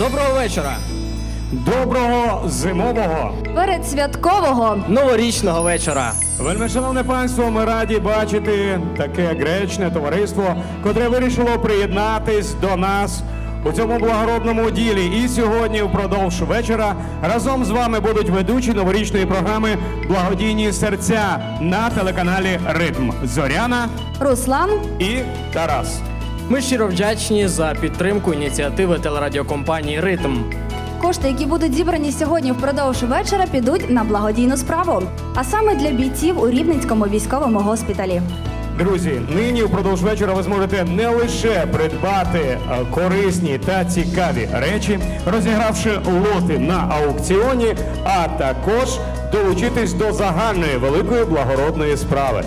Доброго вечора! Доброго зимового! Передсвяткового Новорічного вечора! Вельми шановне панство, ми раді бачити таке гречне товариство, котре вирішило приєднатись до нас у цьому благородному ділі. І сьогодні, впродовж вечора, разом з вами будуть ведучі новорічної програми Благодійні серця на телеканалі Ритм Зоряна Руслан і Тарас. Ми щиро вдячні за підтримку ініціативи телерадіокомпанії Ритм. Кошти, які будуть зібрані сьогодні впродовж вечора, підуть на благодійну справу, а саме для бійців у Рівненському військовому госпіталі. Друзі, нині впродовж вечора ви зможете не лише придбати е, корисні та цікаві речі, розігравши лоти на аукціоні, а також долучитись до загальної великої благородної справи.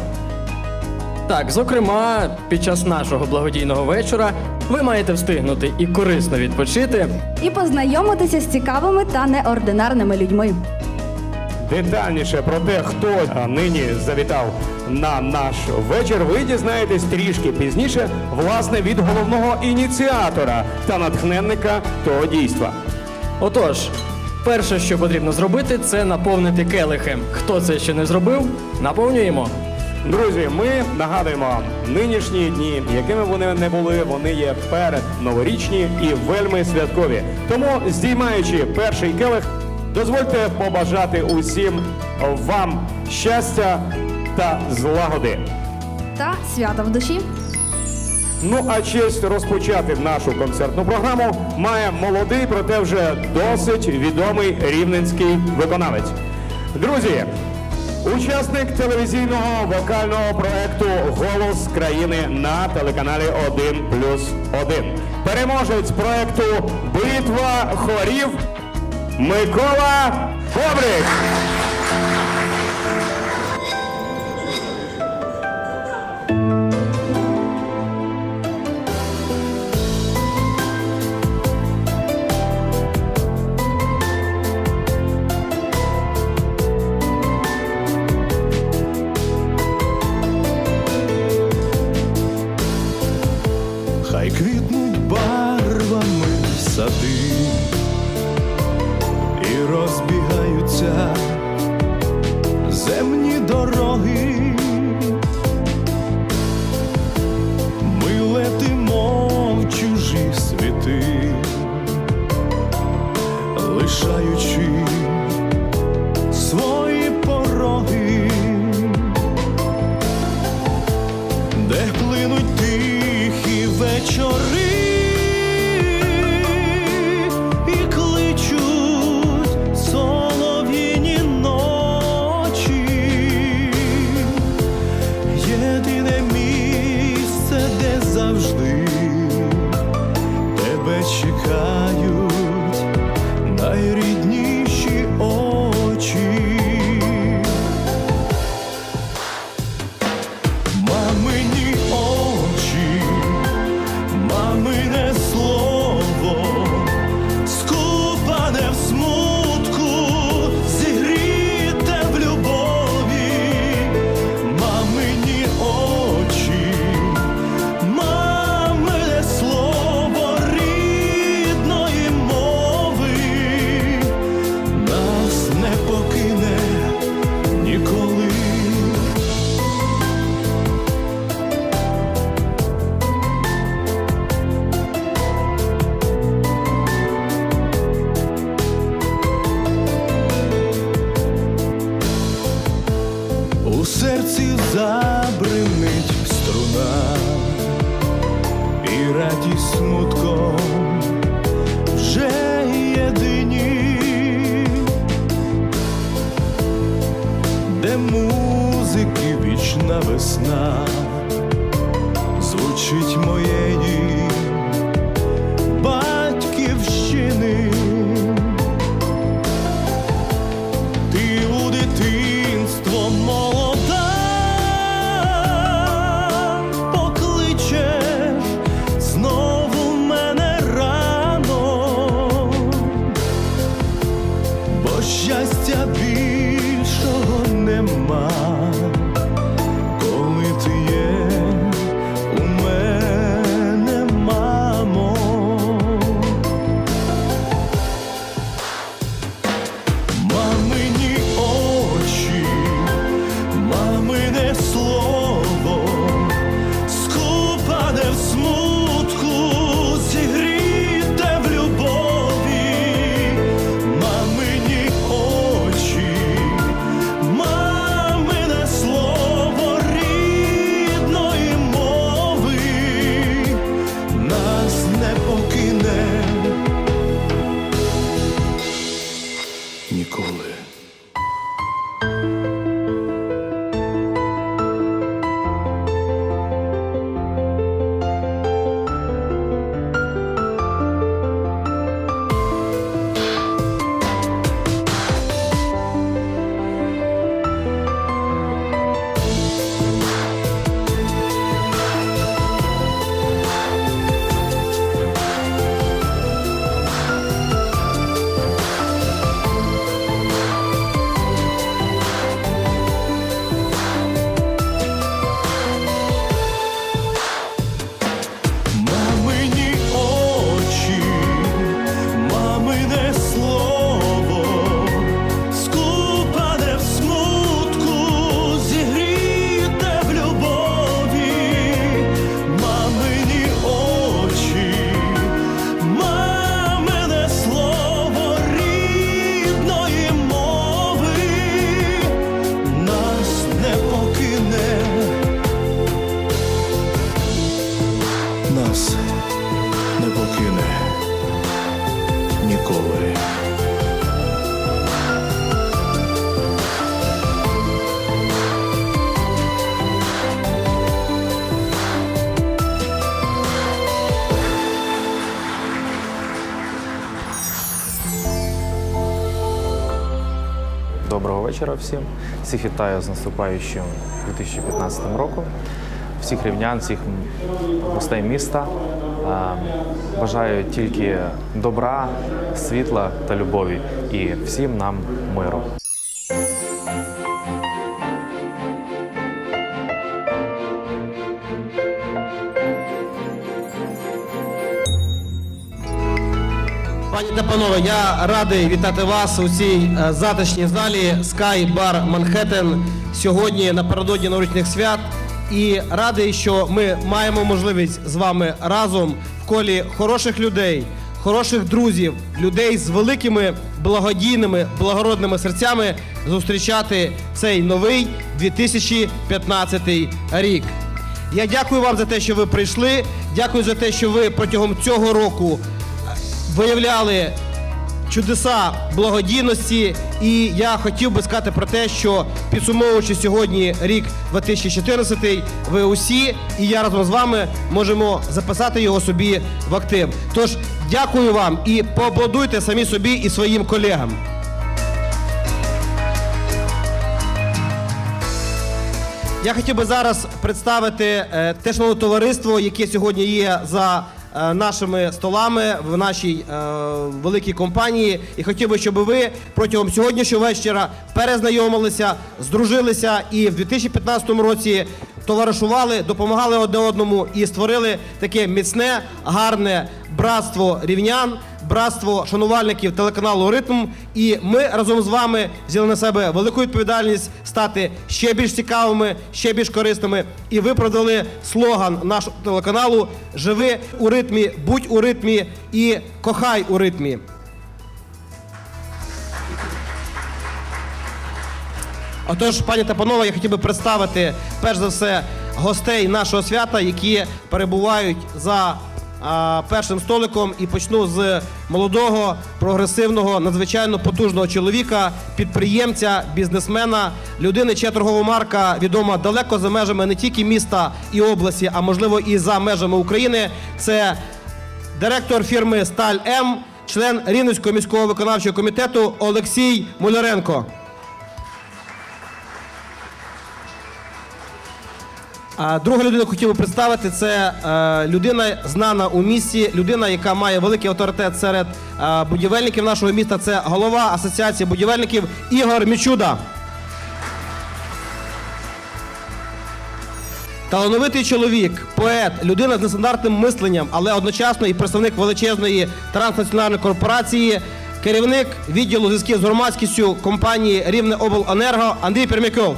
Так, зокрема, під час нашого благодійного вечора ви маєте встигнути і корисно відпочити. І познайомитися з цікавими та неординарними людьми. Детальніше про те, хто нині завітав на наш вечір, ви дізнаєтесь трішки пізніше, власне, від головного ініціатора та натхненника того дійства. Отож, перше, що потрібно зробити, це наповнити келихи. Хто це ще не зробив, наповнюємо. Друзі, ми нагадуємо вам, нинішні дні, якими вони не були, вони є перед новорічні і вельми святкові. Тому, здіймаючи перший келих, дозвольте побажати усім вам щастя та злагоди. Та свята в душі. Ну а честь розпочати нашу концертну програму має молодий, проте вже досить відомий рівненський виконавець. Друзі, учасник телевізійного вокального проекту Голос країни на телеканалі 1 плюс 1. Переможець проекту Битва хорів Микола Бобрик. Мамине слово, музики вічна весна. Звучить моєї всім. Всіх вітаю з наступаючим 2015 роком. Всіх рівнян, всіх гостей міста. Бажаю тільки добра, світла та любові і всім нам миру. Панове, я радий вітати вас у цій е, затишній залі Sky Bar Manhattan сьогодні напередодні новорічних свят. І радий, що ми маємо можливість з вами разом в колі хороших людей, хороших друзів, людей з великими благодійними благородними серцями зустрічати цей новий 2015 рік. Я дякую вам за те, що ви прийшли. Дякую за те, що ви протягом цього року виявляли чудеса благодійності. І я хотів би сказати про те, що підсумовуючи сьогодні рік 2014, ви усі і я разом з вами можемо записати його собі в актив. Тож дякую вам і поаплодуйте самі собі і своїм колегам. Я хотів би зараз представити е, те шановне товариство, яке сьогодні є за нашими столами в нашій е, великій компанії. І хотів би, щоб ви протягом сьогоднішнього вечора перезнайомилися, здружилися і в 2015 році товаришували, допомагали одне одному і створили таке міцне, гарне братство рівнян, братство шанувальників телеканалу Ритм. І ми разом з вами взяли на себе велику відповідальність стати ще більш цікавими, ще більш корисними. І виправдали слоган нашого телеканалу Живи у ритмі, будь у ритмі і кохай у ритмі. Отож, пані та панове, я хотів би представити перш за все гостей нашого свята, які перебувають за першим столиком, і почну з молодого, прогресивного, надзвичайно потужного чоловіка, підприємця, бізнесмена, людини, чия торгова марка відома далеко за межами не тільки міста і області, а можливо і за межами України. Це директор фірми Сталь М, член Рівненського міського виконавчого комітету Олексій Муляренко. Друга людина хотів би представити це е, людина знана у місті, людина, яка має великий авторитет серед е, будівельників нашого міста. Це голова асоціації будівельників Ігор Мічуда. Талановитий чоловік, поет, людина з нестандартним мисленням, але одночасно і представник величезної транснаціональної корпорації, керівник відділу зв'язків з громадськістю компанії Рівне Обленерго Андрій Пермяков.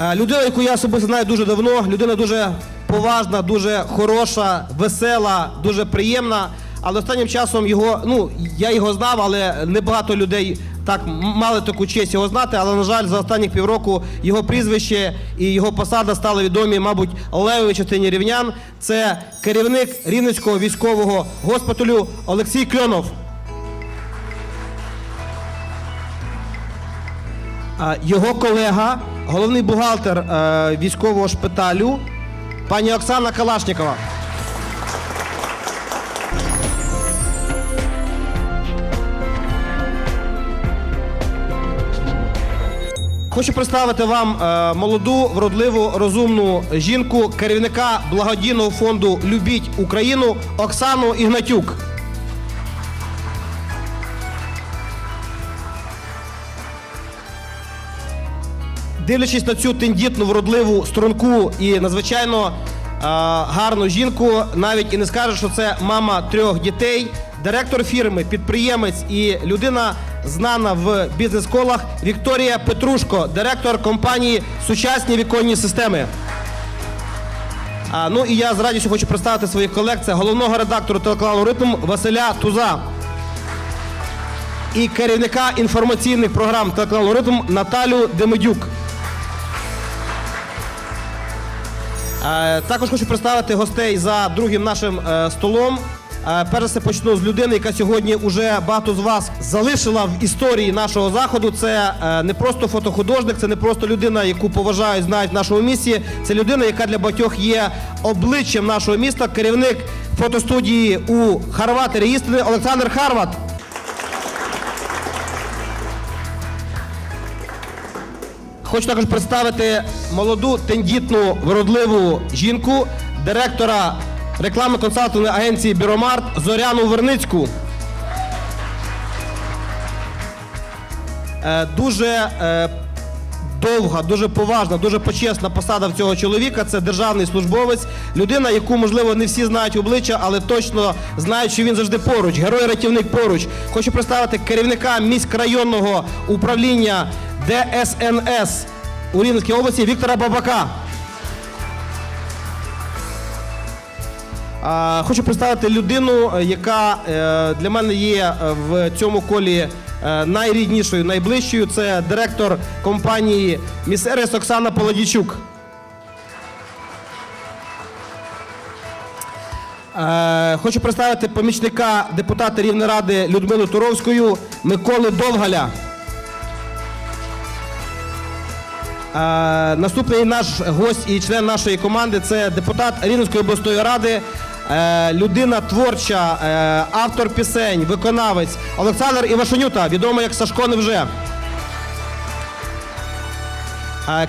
Людина, яку я особисто знаю дуже давно, людина дуже поважна, дуже хороша, весела, дуже приємна. Але останнім часом його, ну я його знав, але небагато людей так мали таку честь його знати, але на жаль, за останні півроку його прізвище і його посада стали відомі, мабуть, левовій частині рівнян. Це керівник Рівненського військового госпіталю Олексій Кльонов. Його колега, головний бухгалтер е, військового шпиталю, пані Оксана Калашнікова. Хочу представити вам е, молоду, вродливу, розумну жінку, керівника благодійного фонду Любіть Україну Оксану Ігнатюк. Дивлячись на цю тендітну, вродливу, струнку і надзвичайно е, гарну жінку, навіть і не скажеш, що це мама трьох дітей, директор фірми, підприємець і людина, знана в бізнес-колах Вікторія Петрушко, директор компанії Сучасні віконні системи. А, ну і я з радістю хочу представити своїх колег. Це головного редактора телеканалу Ритм Василя Туза і керівника інформаційних програм телеканалу Ритм Наталю Демидюк. Е, Також хочу представити гостей за другим нашим е, столом. Е, Перш за все почну з людини, яка сьогодні уже багато з вас залишила в історії нашого заходу. Це е, не просто фотохудожник, це не просто людина, яку поважають, знають в нашому місті. Це людина, яка для багатьох є обличчям нашого міста, керівник фотостудії у Харватері істини Олександр Харват. Хочу також представити молоду, тендітну, вродливу жінку, директора рекламно-консалтингової агенції Біромарт Зоряну Верницьку. Е, Дуже е, довга, дуже поважна, дуже почесна посада в цього чоловіка. Це державний службовець, людина, яку, можливо, не всі знають обличчя, але точно знають, що він завжди поруч. Герой-рятівник поруч. Хочу представити керівника міськрайонного управління ДСНС у Рівненській області Віктора Бабака. Хочу представити людину, е, яка е, для мене є е, в цьому колі найріднішою, найближчою. Це директор компанії Місервіс Оксана Полодічук. Хочу представити помічника депутата Рівнеради Людмилу Туровською Миколи Довгаля. Наступний наш гость і член нашої команди це депутат Рівненської обласної ради, е, людина творча, е, автор пісень, виконавець Олександр Івашенюта, відомий як Сашко Невже.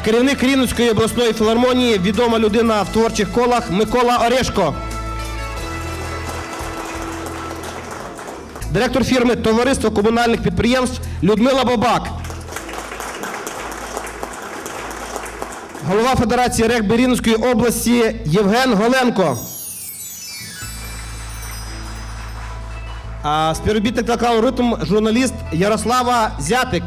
Керівник Рівненської обласної філармонії, відома людина в творчих колах Микола Орешко. Директор фірми Товариство комунальних підприємств Людмила Бабак. Голова Федерації регбі Рівненської області Євген Голенко. А співробітник телеканалу Ритм, журналіст Ярослава Зятик.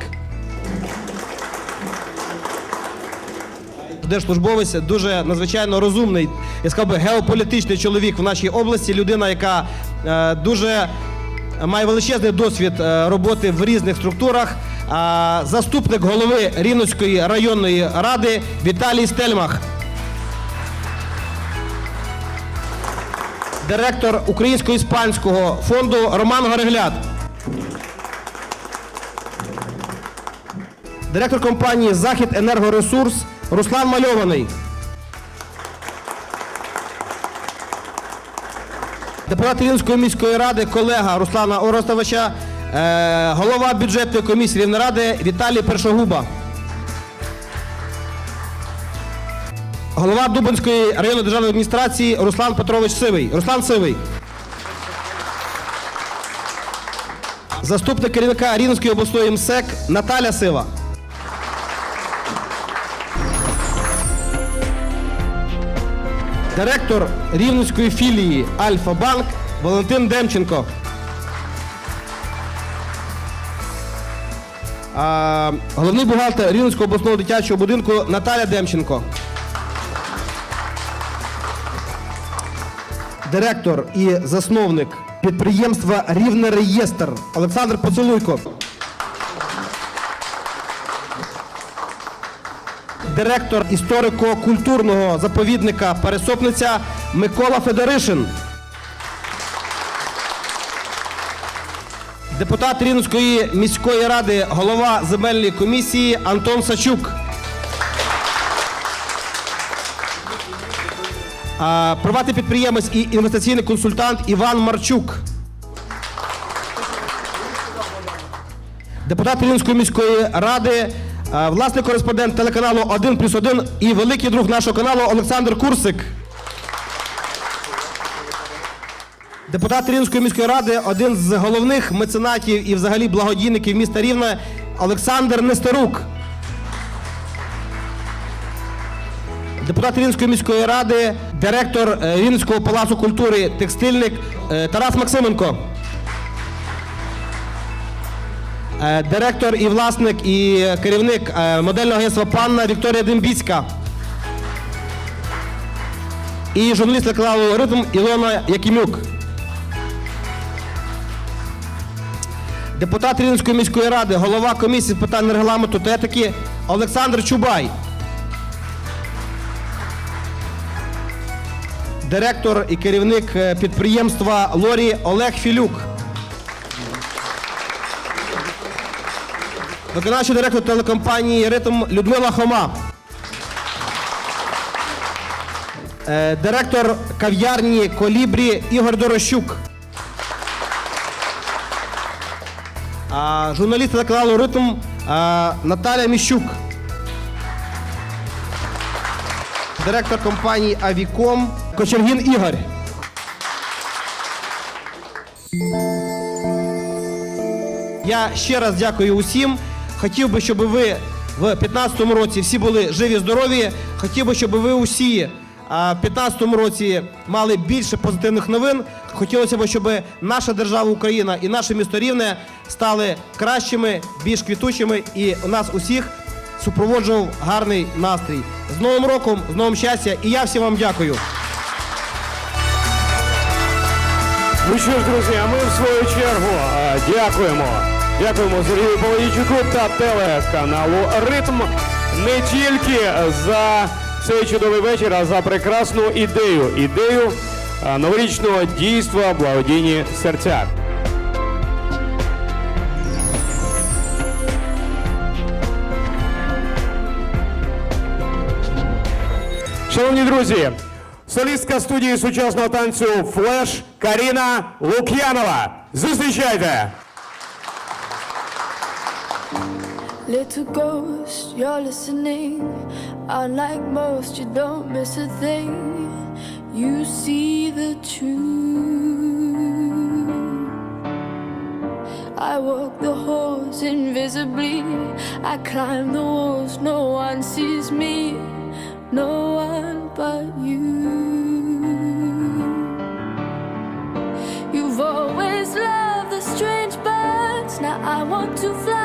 Держслужбовець дуже надзвичайно розумний, я сказав би, геополітичний чоловік в нашій області. Людина, яка е, дуже має величезний досвід е, роботи в різних структурах. Заступник голови Рівненської районної ради Віталій Стельмах. Директор Українсько-іспанського фонду Роман Горегляд. Директор компанії Захід Енергоресурс Руслан Мальований. Депутат Рівненської міської ради, колега Руслана Оростовича, голова бюджетної комісії Рівнеради Віталій Першогуба. Голова Дубинської районної державної адміністрації Руслан Петрович Сивий. Руслан Сивий. Заступник керівника Рівненської обласної МСЕК Наталя Сива. Директор Рівненської філії Альфа-Банк Валентин Демченко. А, головний бухгалтер Рівненського обласного дитячого будинку Наталя Демченко. Директор і засновник підприємства Рівне Реєстр Олександр Поцелуйко. Директор історико-культурного заповідника Пересопниця Микола Федоришин. Депутат Рівненської міської ради, голова земельної комісії Антон Сачук. Приватний підприємець і інвестиційний консультант Іван Марчук. Депутат Рівненської міської ради, власний кореспондент телеканалу 1 плюс 1 і великий друг нашого каналу Олександр Курсик. Депутат Рівненської міської ради, один з головних меценатів і взагалі благодійників міста Рівне Олександр Нестерук. Депутат Рівненської міської ради, директор е, Рівненського палацу культури, текстильник е, Тарас Максименко. Е, Директор і власник і керівник модельного агентства Панна Вікторія Дембіцька. І журналіст телеканалу Ритм Ілона Якимюк. Депутат Рівненської міської ради, голова комісії з питань регламенту та етики Олександр Чубай. Директор і керівник е, підприємства Лорі Олег Філюк. Виконавчий директор телекомпанії Ритм Людмила Хома. Е, Директор кав'ярні Колібрі Ігор Дорощук. А, Журналіст телеканалу Ритм а, Наталя Міщук. Директор компанії Авіком Кочергін Ігор. Я ще раз дякую усім. Хотів би, щоб ви в 2015 році всі були живі, здорові. Хотів би, щоб ви усі в 2015 році мали більше позитивних новин. Хотілося б, щоб наша держава Україна і наше місто Рівне стали кращими, більш квітучими, і нас усіх супроводжував гарний настрій. З Новим роком, з новим щастя, і я всім вам дякую. Ну що ж, друзі, а ми в свою чергу е, дякуємо. Дякуємо Сергію Половійчуку та телеканалу Ритм не тільки за цей чудовий вечір, а за прекрасну ідею. Ідею е, новорічного дійства благодійні серця. Шановні друзі, солістка студії сучасного танцю Флеш Каріна Лук'янова. Зустрічайте! Little ghost, you're listening. Unlike most, you don't miss a thing. You see the truth. I walk the halls invisibly. I climb the walls, no one sees me. No one but you. You've always loved the strange birds. Now I want to fly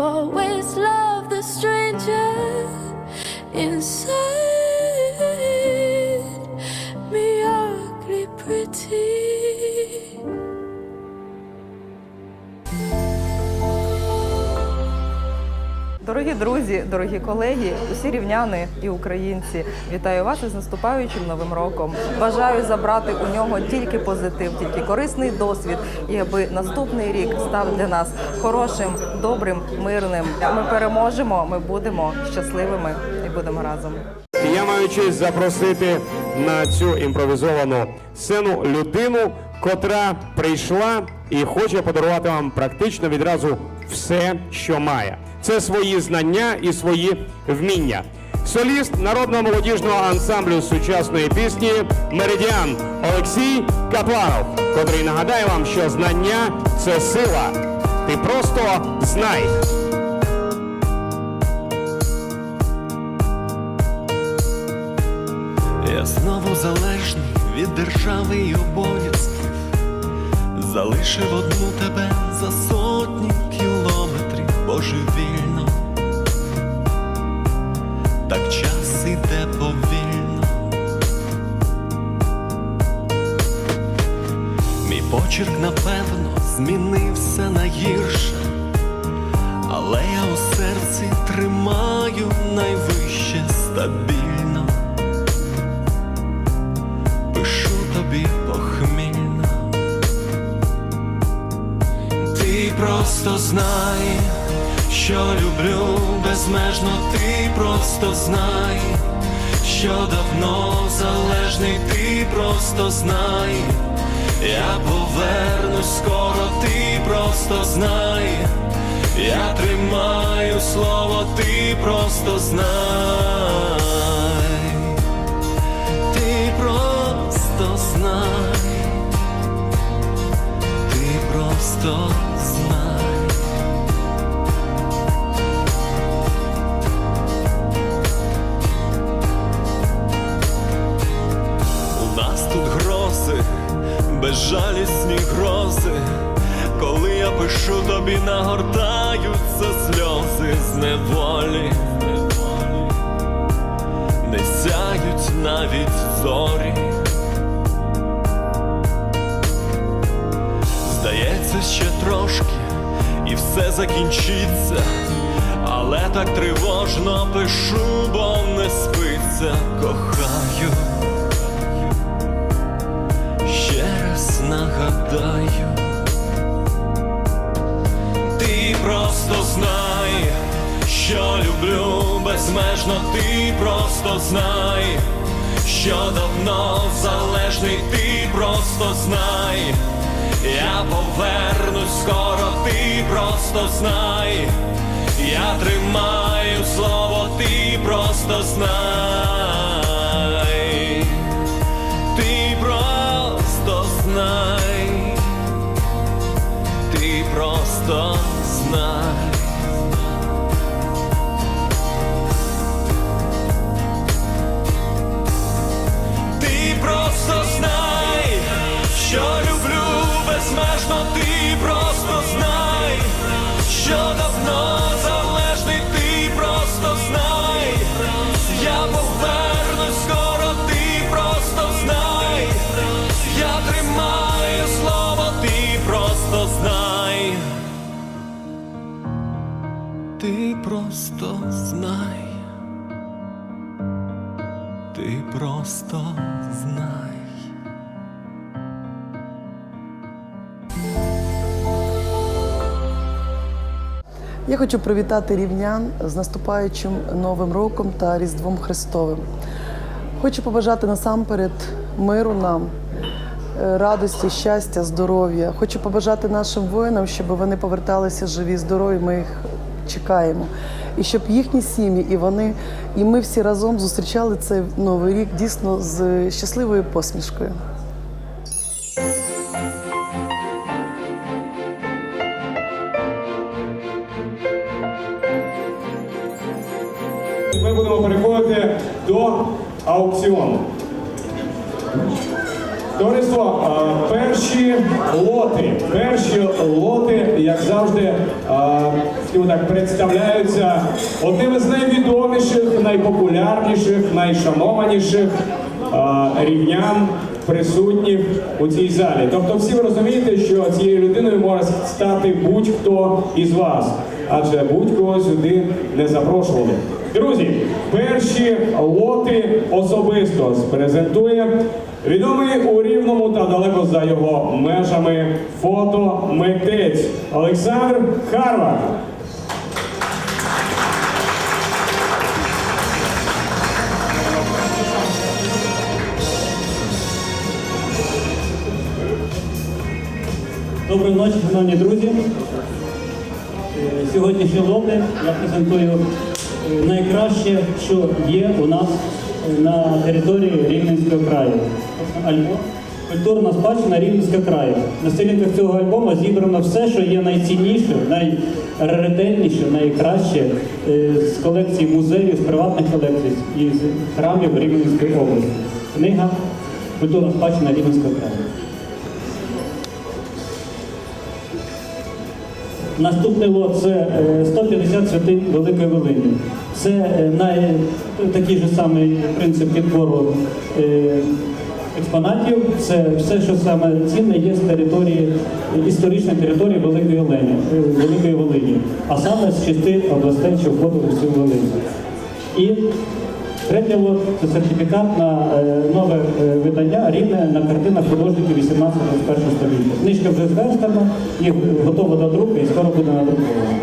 always loved the stranger inside Дорогі друзі, дорогі колеги, усі рівняни і українці, вітаю вас із наступаючим новим роком. Бажаю забрати у нього тільки позитив, тільки корисний досвід, і аби наступний рік став для нас хорошим, добрим, мирним. Ми переможемо, ми будемо щасливими і будемо разом. Я маю честь запросити на цю імпровізовану сцену людину, котра прийшла і хоче подарувати вам практично відразу все, що має. Це свої знання і свої вміння. Соліст народного молодіжного ансамблю сучасної пісні Меридіан Олексій Капланов, котрий нагадає вам, що знання це сила. Ти просто знай. Я знову залежний від держави і обов'язків. Залишив одну тебе за сотні кілометрів божевільно. Так час іде повільно. Мій почерк, напевно, змінився на гірше, але я у серці тримаю найвище стабільно. Пишу тобі похмільно. Ти просто знай, що люблю безмежно, ти просто знай, що давно залежний, ти просто знай, я повернусь скоро, ти просто знай, я тримаю слово, ти просто знай. Ти просто знай, ти просто безжалісні грози. Коли я пишу тобі, нагортаються сльози з неволі не сяють навіть зорі. Здається, ще трошки, і все закінчиться, але так тривожно пишу, бо не спиться, кохаю. Нагадаю. Ти просто знай, що люблю безмежно, ти просто знай, що давно залежний, ти просто знай, я повернусь скоро, ти просто знай, я тримаю слово, ти просто знай, знай, ти просто знай. Хочу привітати рівнян з наступаючим Новим роком та Різдвом Христовим. Хочу побажати насамперед миру нам, е, радості, щастя, здоров'я. Хочу побажати нашим воїнам, щоб вони поверталися живі, здорові. Ми їх чекаємо. І щоб їхні сім'ї, і вони, і ми всі разом зустрічали цей новий рік дійсно з щасливою посмішкою. Аукціону. Товариство, перші лоти, перші лоти, як завжди, так, представляються одними з найвідоміших, найпопулярніших, найшанованіших рівнян присутніх у цій залі. Тобто, всі ви розумієте, що цією людиною може стати будь-хто із вас, адже будь-кого сюди не запрошували. Друзі, перші лоти особисто презентує відомий у рівному та далеко за його межами фотомитець Олександр Харват. Доброї ночі, шановні друзі. Е, Сьогоднішні лоти я презентую найкраще, що є у нас е, на території Рівненського краю. Альбом Культурна спадщина Рівненського краю. На сторінках цього альбому зібрано все, що є найцінніше, найраритетніше, найкраще е, з колекції музеїв, з приватних колекцій і з храмів Рівненської області. Книга Культурна спадщина Рівненського краю. Наступний лот це е, 150 святинь Великої Волині. Це е, най, такий же самий принцип підбору е, експонатів. Це все, що саме цінне є з території, історичної території Великої Волині, е, Великої Волині, а саме з шести областей, що входили в цю Волинь. І третій це сертифікат на е, нове е, видання рівне на картинах художників 18-21 століття. Книжка вже зверстана і готова до друку, і скоро буде надрукована.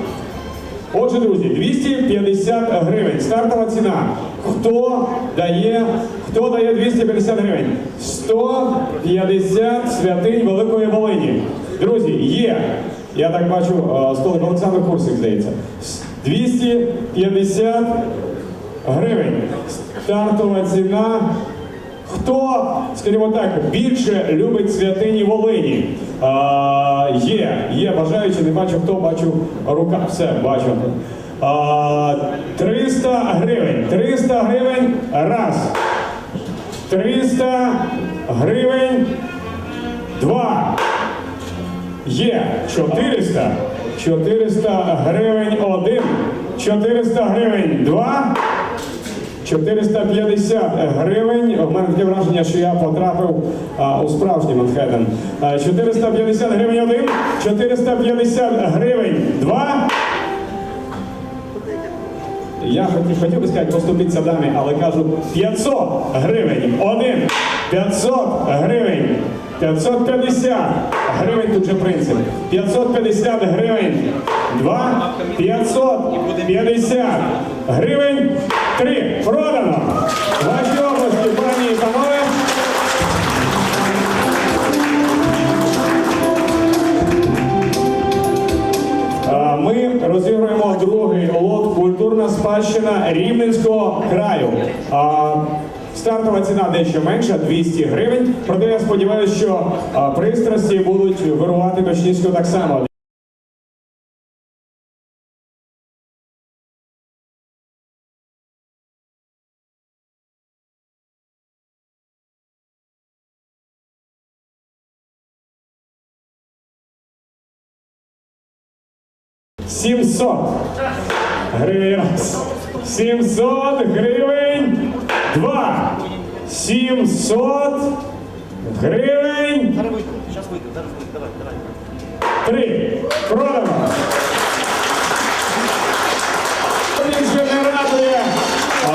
Отже, друзі, 250 гривень. Стартова ціна. Хто дає, хто дає 250 гривень? 150 святинь Великої Волині. Друзі, є. Я так бачу, е, столик Олександр Курсик, здається. 250 гривень. Стартова ціна. Хто, скажімо так, більше любить святині Волині? А, є, є бажаючі, не бачу хто, бачу рука. Все, бачу. А, 300 гривень. 300 гривень. Раз. 300 гривень. Два. Є 400. 400 гривень один. 400 гривень два. 450 гривень. У мене таке враження, що я потрапив а, у справжній Манхеттен. 450 гривень один, 450 гривень два. Я хотів, хотів би сказати, поступитися дамі, але кажу 500 гривень один, 500 гривень, 550 гривень тут же принцип. 550 гривень два, 550 гривень три. Продано. Ваші області, пані і панове. Ми розігруємо другий лот культурна спадщина Рівненського краю. Стартова ціна дещо менша 200 гривень. Проте я сподіваюся, що пристрасті будуть вирувати точнісько так само. Сімсот гривень. раз. Сімсот гривень два, сімсот гривень. Три. Продано.